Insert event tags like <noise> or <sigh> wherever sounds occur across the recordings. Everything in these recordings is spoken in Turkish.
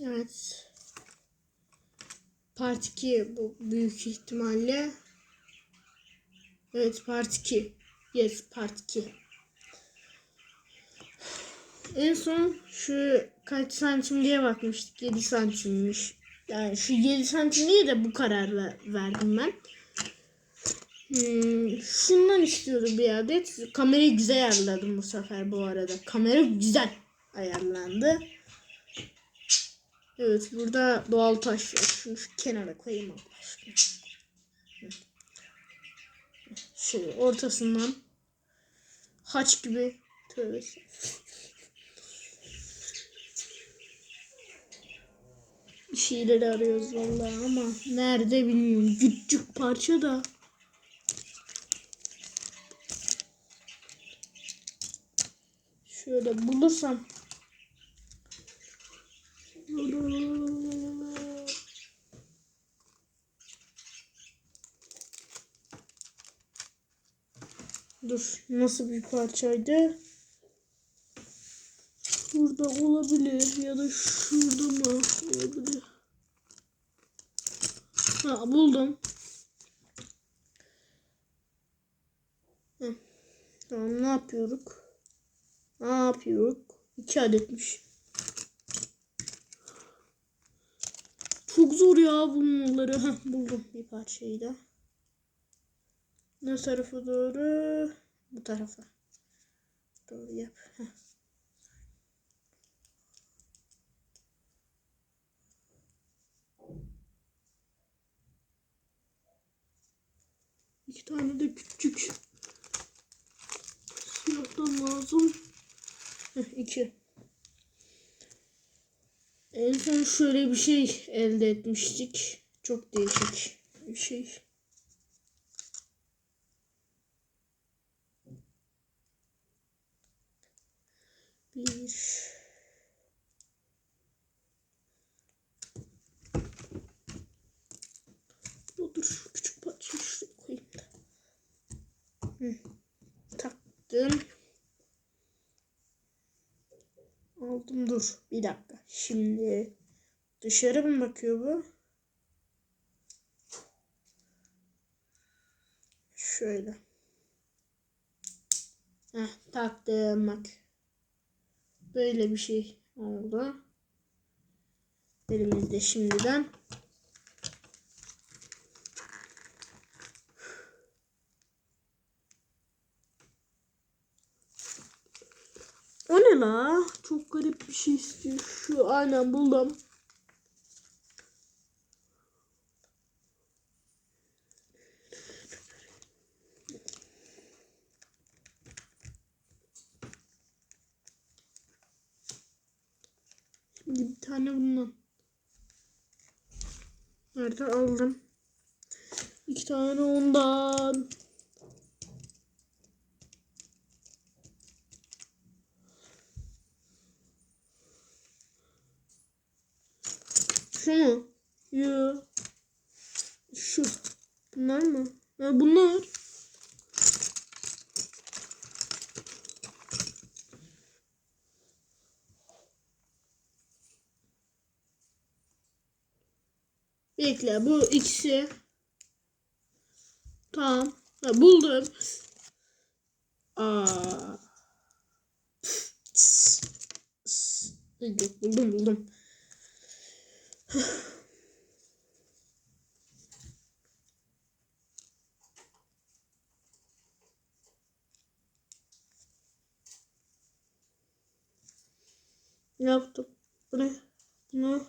Evet. Part 2 bu büyük ihtimalle. Evet part 2. Yes part 2. En son şu kaç santim diye bakmıştık. 7 santimmiş. Yani şu 7 santim diye de bu kararla verdim ben. Hmm, şundan istiyorum bir adet. Kamerayı güzel ayarladım bu sefer bu arada. Kamera güzel ayarlandı. Evet burada doğal taş var. Şunu şu kenara koyayım. Hı. Şöyle ortasından haç gibi tövbe. Bir şeyleri arıyoruz vallahi ama nerede bilmiyorum. Küçük parça da. Şöyle bulursam. Dur nasıl bir parçaydı? Şurada olabilir ya da şurada mı olabilir? Ha buldum. Hı. Tamam ne yapıyoruz? Ne yapıyoruz? İki adetmiş. Çok zor ya bulmaları. Heh, buldum bir parçayı da. Ne tarafa doğru? Bu tarafa. Doğru yap. Heh. İki tane de küçük siyahtan lazım. Heh, iki. En son şöyle bir şey elde etmiştik. Çok değişik bir şey. Bir. Dur küçük parçayı şuraya koyayım da. Hı. Taktım. Aldım dur. Bir dakika. Şimdi dışarı mı bakıyor bu? Şöyle. Heh, taktım bak. Böyle bir şey oldu. Elimizde şimdiden. O ne la? Çok garip bir şey istiyor. Şu aynen buldum. Bir tane bundan. Nerede aldım? İki tane ondan. Şu mu? Yo. Şu. Bunlar mı? Ha, bunlar. Bekle bu ikisi. Tamam. Ha, buldum. Aa. Yok buldum buldum. Ne yaptım? Bu ne? Ne?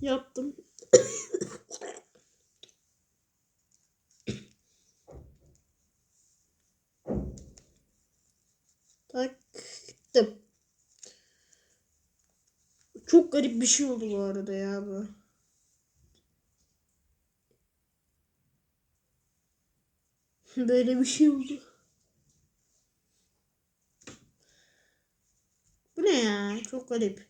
Yaptım. Taktım. Çok garip bir şey oldu bu arada ya bu. Böyle bir şey oldu. Bu ne ya? Çok garip.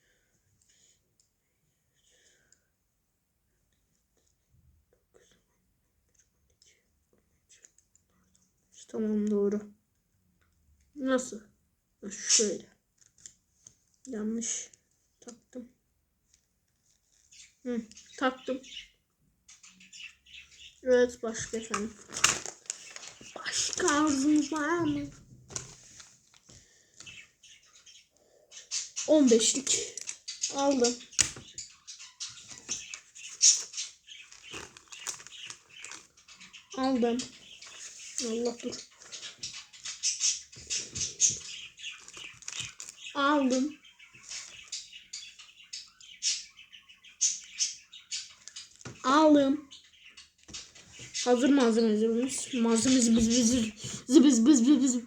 Tamam doğru. Nasıl? Şöyle. Yanlış taktım. Hı, taktım. Evet başka efendim. Başka arzunuz var mı? 15'lik aldım. Aldım. Allah dur. Aldım. Aldım. Hazır malzememiz. Malzememiz biz biz biz biz biz biz.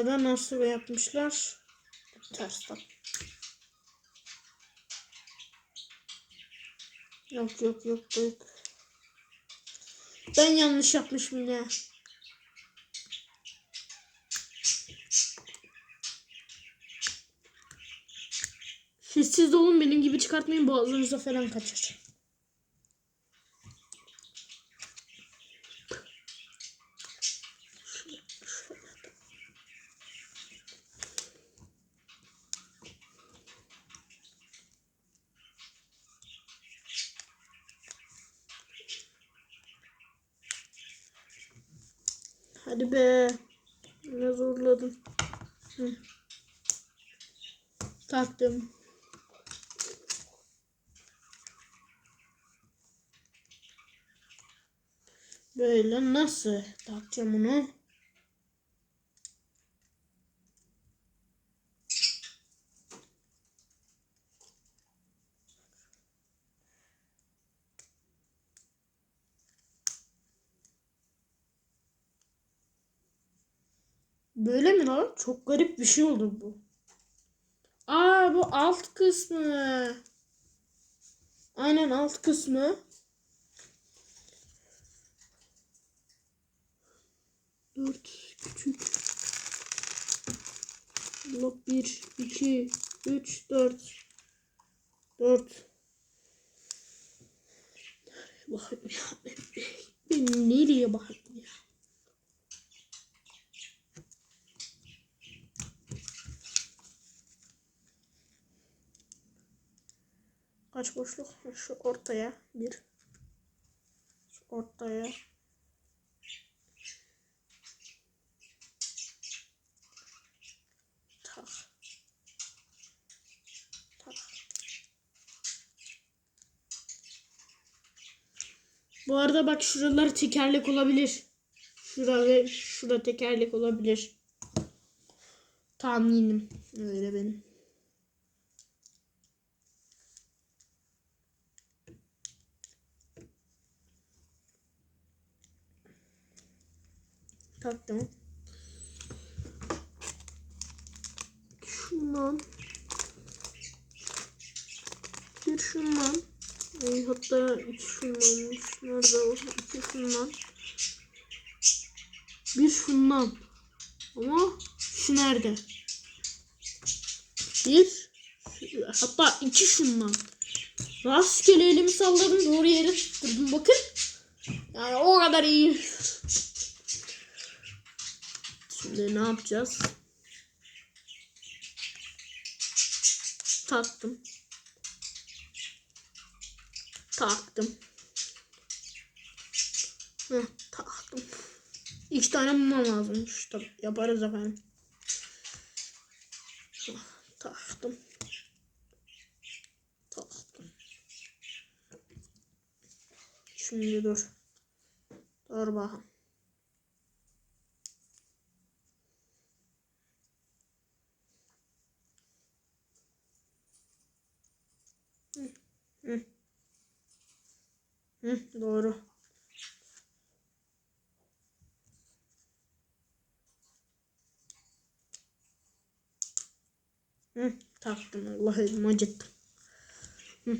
Sırada nasıl yapmışlar? Tersten. Yok yok yok yok. Ben yanlış yapmışım yine. Siz, siz olun benim gibi çıkartmayın boğazınıza falan kaçır. attım. Böyle nasıl takacağım onu? Böyle mi lan? Çok garip bir şey oldu bu. Aa bu alt kısmı. Aynen alt kısmı. Dört küçük. Blok bir, iki, üç, dört. Dört. Bakın ya. Ben nereye bakın ya. Kaç boşluk? Şu ortaya bir. Şu ortaya. Tak. Tak. Bu arada bak şuralar tekerlek olabilir. Şura ve şura tekerlek olabilir. Tahminim öyle benim. Taktım. Şundan. Bir şundan. E, hatta iki şundanmış. Nerede o? İki şundan. Bir şundan. Ama şu nerede? Bir. Hatta iki şundan. Rastgele elimi salladım doğru yere tutturdum bakın. Yani o kadar iyi Şimdi ne yapacağız? Taktım. Taktım. Heh, taktım. İki tane mumam lazımmış. Tabii yaparız efendim. Taktım. Taktım. Şimdi dur. Dur bakalım. Hı, hı. Hı, doğru. Hı, taktım Allah elim acıttı. Hı.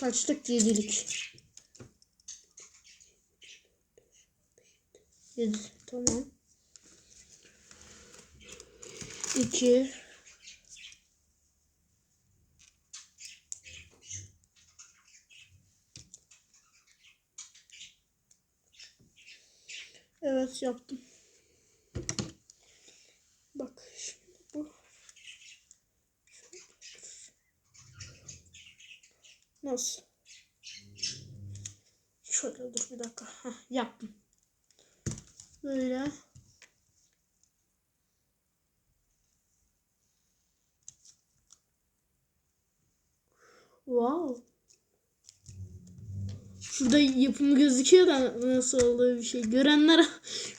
Kaçlık yedilik. Yedi tamam. İki. Evet yaptım. Bak şimdi bu. Nasıl? Şöyle dur bir dakika. Heh, yaptım. Böyle. Wow. Şurada yapımı gözüküyor da nasıl olduğu bir şey. Görenler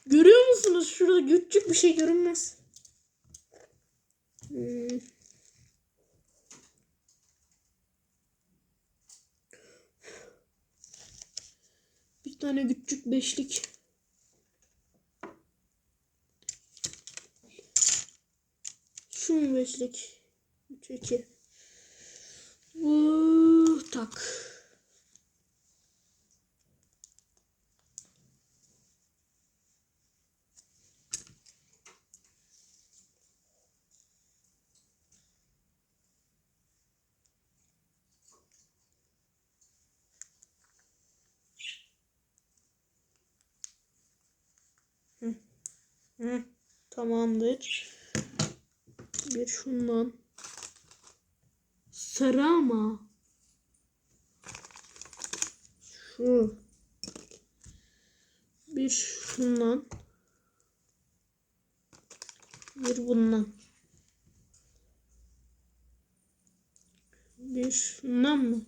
görüyor musunuz? Şurada küçük bir şey görünmez. Hmm. Bir tane küçük beşlik. Şu mu beşlik? Üç, iki. Bu tak. Hı, tamamdır. Bir şundan. Sarı ama. Şu. Bir şundan. Bir bundan. Bir şundan mı?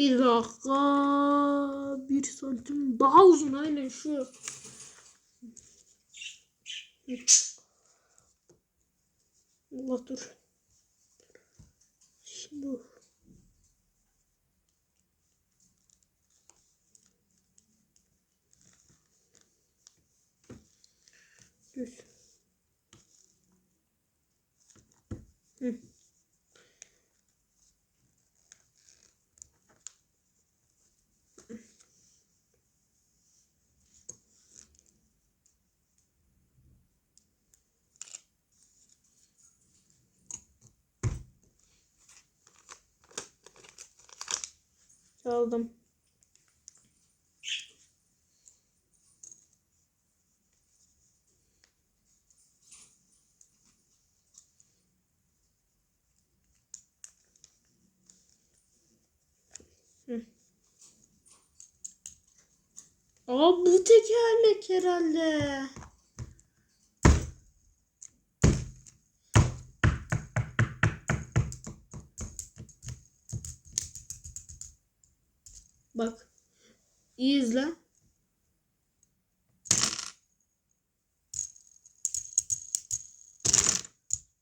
Bir dakika. Bir santim daha uzun aynen şu. Allah dur. Şimdi. Düz. Hı. Çaldım. Hı. Aa bu tekerlek herhalde. Bak. İyi izle.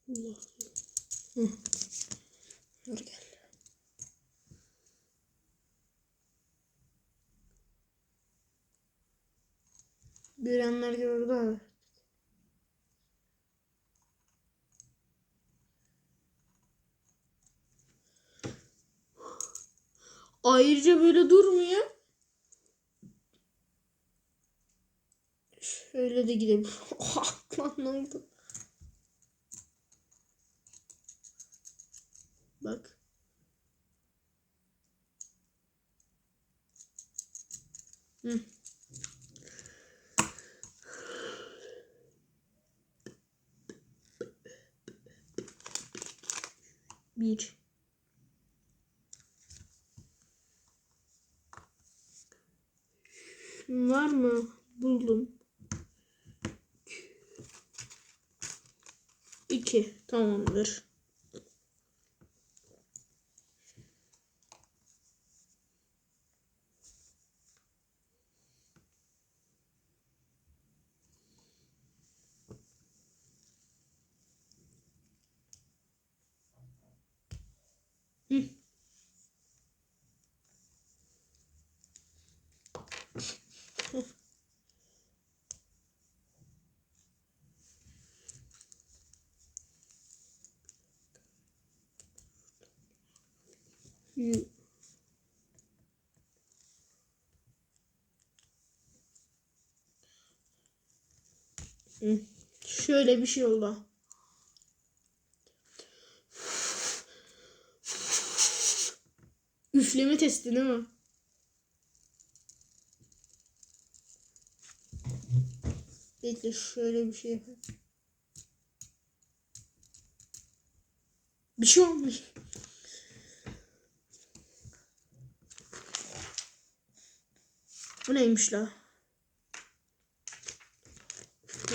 Allah. Hı. Dur gel. Görenler gördü abi. Ayrıca böyle durmuyor. Şöyle de gidelim. <laughs> Lan ne oldu? Bak. Hı. Bir. Var mı? Buldum. İki. Tamamdır. Hı. Hı. Hı. Şöyle bir şey oldu. Üfleme testi değil mi? Bekle şöyle bir şey yapayım. Bir şey olmuş. Bu neymiş la?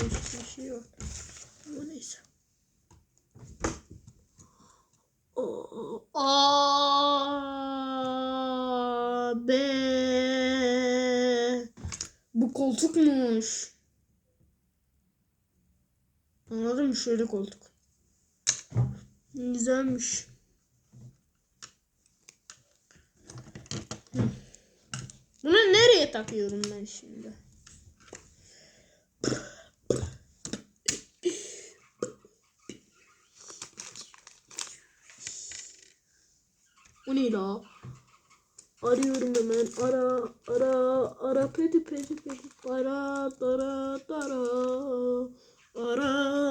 Değişik bir şey yok. Ama neyse. A B Bu koltukmuş. Anladın mı? Şöyle koltuk. Güzelmiş. Bunu nereye takıyorum ben şimdi? La? Arıyorum hemen. Ara, ara, ara, pedi, pedi, pedi. Ara, dara, dara. Ara, ara,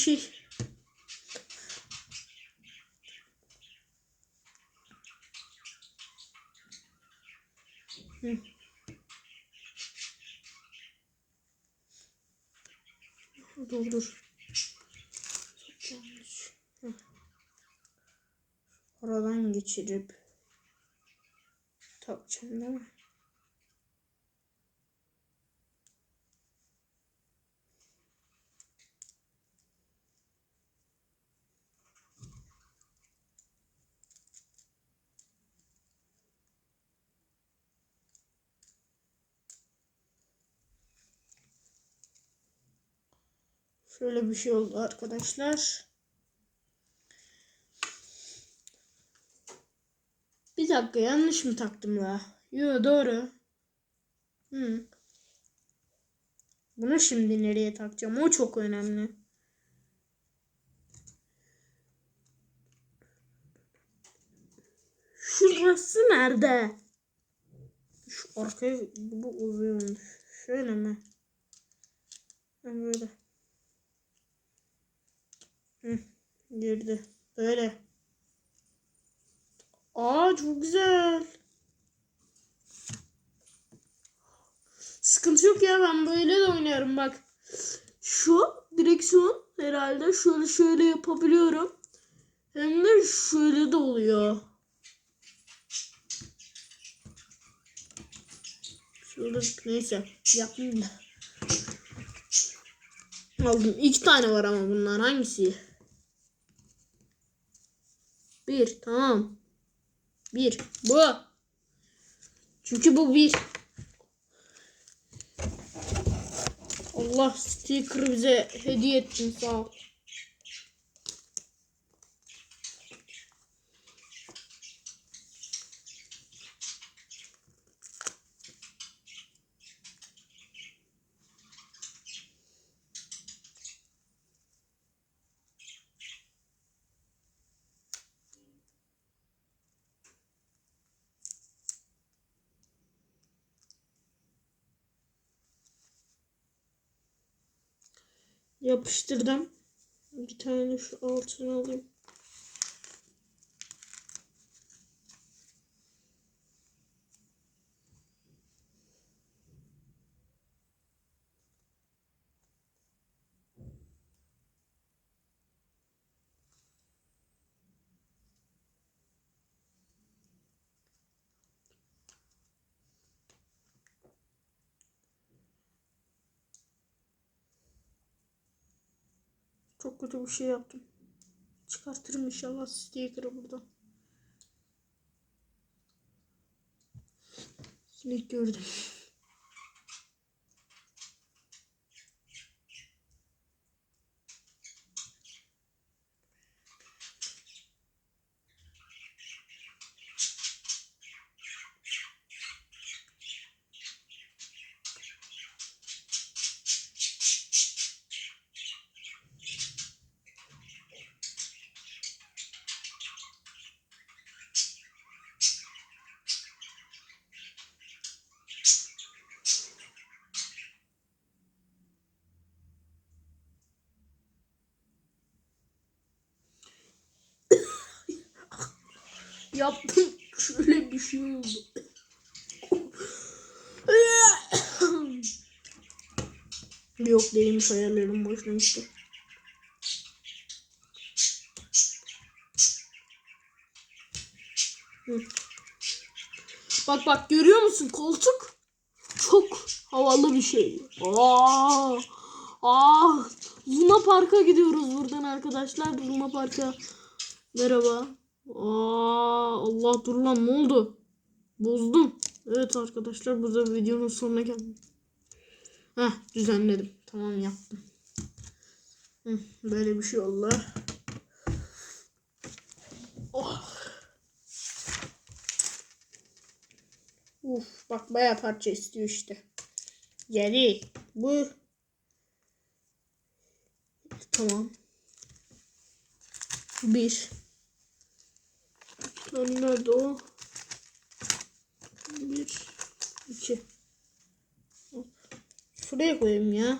şey. Hı. Dur dur. Oradan geçirip takacağım değil mi? Şöyle bir şey oldu arkadaşlar. Bir dakika yanlış mı taktım la? Yo doğru. Hı. Bunu şimdi nereye takacağım? O çok önemli. Şurası nerede? Şu arkaya bu uzuyormuş. Şöyle mi? Böyle. Girdi. Böyle. Aa çok güzel. Sıkıntı yok ya ben böyle de oynarım bak. Şu direksiyon herhalde şöyle şöyle yapabiliyorum. Hem de şöyle de oluyor. Şöyle neyse yapmayayım da. Aldım. İki tane var ama bunlar hangisi? Bir tamam. Bir. Bu. Çünkü bu bir. Allah sticker bize hediye ettin sağ ol. Yapıştırdım. Bir tane şu altını alayım. Çok kötü bir şey yaptım. Çıkartırım inşallah sticker'ı buradan. Sinek gördüm. Yaptım. Şöyle bir şey oldu. Yok değilmiş ayarlarım boşlamıştı. Bak bak görüyor musun koltuk? Çok havalı bir şey. Aa, aa, Luna Park'a gidiyoruz buradan arkadaşlar. Luna Park'a. Merhaba. Aa, Allah dur lan ne oldu? Bozdum. Evet arkadaşlar bu da videonun sonuna geldim. Heh düzenledim. Tamam yaptım. Hı, böyle bir şey oldu. Oh. Uf bak bayağı parça istiyor işte. Geri. Bu. Tamam. Bir. Hani nerede o? Bir. iki. Şuraya koyayım ya.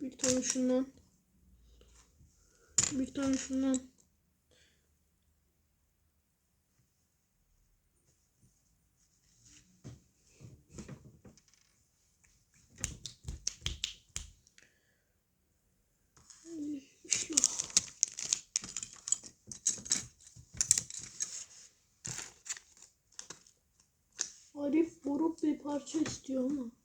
Bir tane şundan. Bir tane şundan. Bir parça istiyor ama.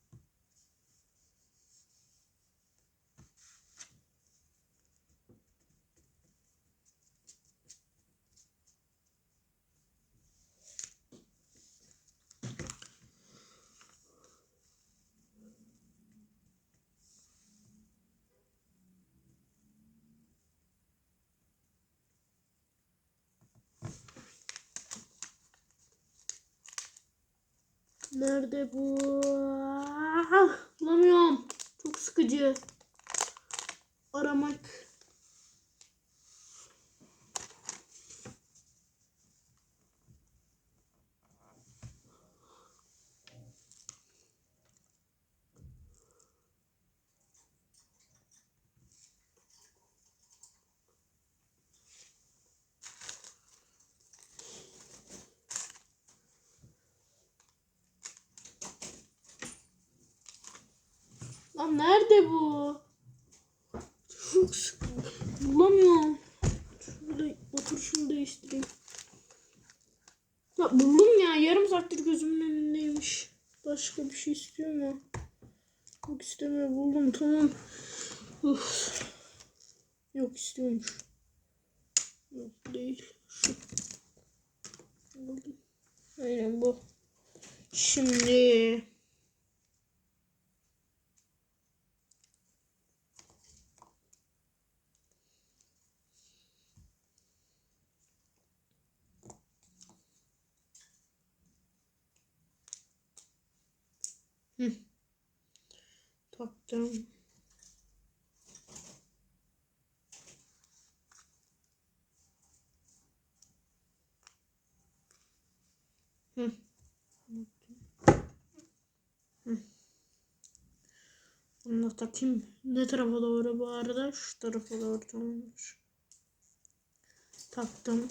Nerede bu? Ah, bulamıyorum. Çok sıkıcı. Aramak. Lan nerede bu? Çok sıkı. Bulamıyorum. Şöyle otur şunu değiştireyim. Ya buldum ya. Yarım saattir gözümün önündeymiş. Başka bir şey istiyor mu? Yok istemiyor. Buldum tamam. Uf. Yok istiyormuş. Yok değil. Şu. Aynen bu. Şimdi Taktım. Hı. Bunu takayım. Ne tarafa doğru bu arada? Şu tarafa doğru tamamdır. Taktım.